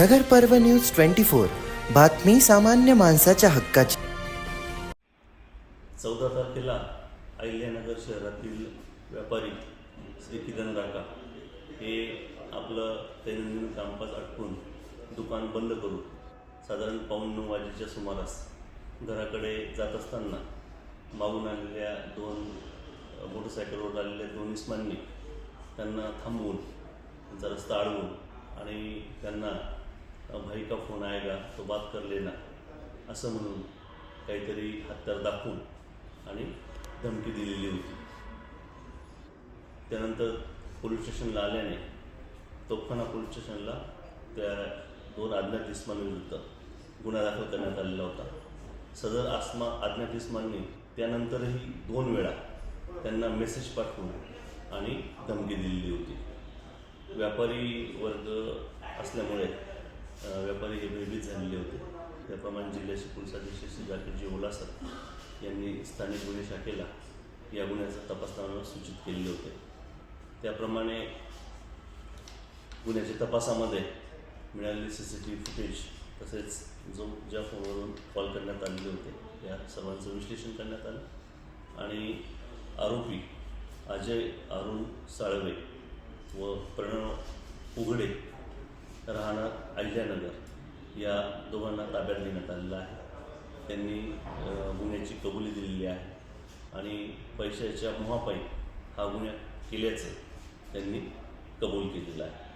नगर पर्व news twenty four. बातमी सामान्य माणसाच्या हक्काची. चौदा तारखेला अहिल्यानगर शहरातील व्यापारी श्री किरण राका हे आपलं दैनंदिन कामकाज आटपून दुकान बंद करून साधारण पाऊण नऊ वाजेच्या सुमारास घराकडे जात असताना मागून आलेल्या दोन मोटरसायकलवर आलेल्या दोन इस्मांनी त्यांना थांबवून त्यांचा रस्ता अडवून आणि त्यांना भाई का फोन आएगा तो बात कर लेना असं म्हणून काहीतरी हत्यार दाखवून आणि धमकी दिलेली होती. त्यानंतर पोलीस स्टेशनला आल्याने तोफखाना पोलीस स्टेशनला त्या दोन अज्ञात इस्मांविरुद्ध गुन्हा दाखल करण्यात आलेला होता. सदर आसमा अज्ञात इस्मांनी त्यानंतरही दोन वेळा त्यांना मेसेज पाठवून आणि धमकी दिलेली होती. व्यापारी वर्ग असल्यामुळे व्यापारी हे भयभीत झालेले होते. त्याप्रमाणे जिल्ह्याचे पोलीस अधीक्षक श्री जाकीरजी ओलासर यांनी स्थानिक गुन्हे शाखेला या गुन्ह्याचा तपास सूचित केलेले होते. त्याप्रमाणे गुन्ह्याच्या तपासामध्ये मिळालेले C C T V footage तसेच जो ज्या फोनवरून कॉल करण्यात आलेले होते या सर्वांचं विश्लेषण करण्यात आलं. आणि आरोपी अजय अरुण साळवे व प्रणव उघडे राहणार अहिल्यानगर या दोघांना ताब्यात घेण्यात आलेलं आहे. त्यांनी गुन्ह्याची कबुली दिलेली आहे आणि पैशाच्या मोहापायी हा गुन्हा केल्याचं त्यांनी कबूल केलेला आहे.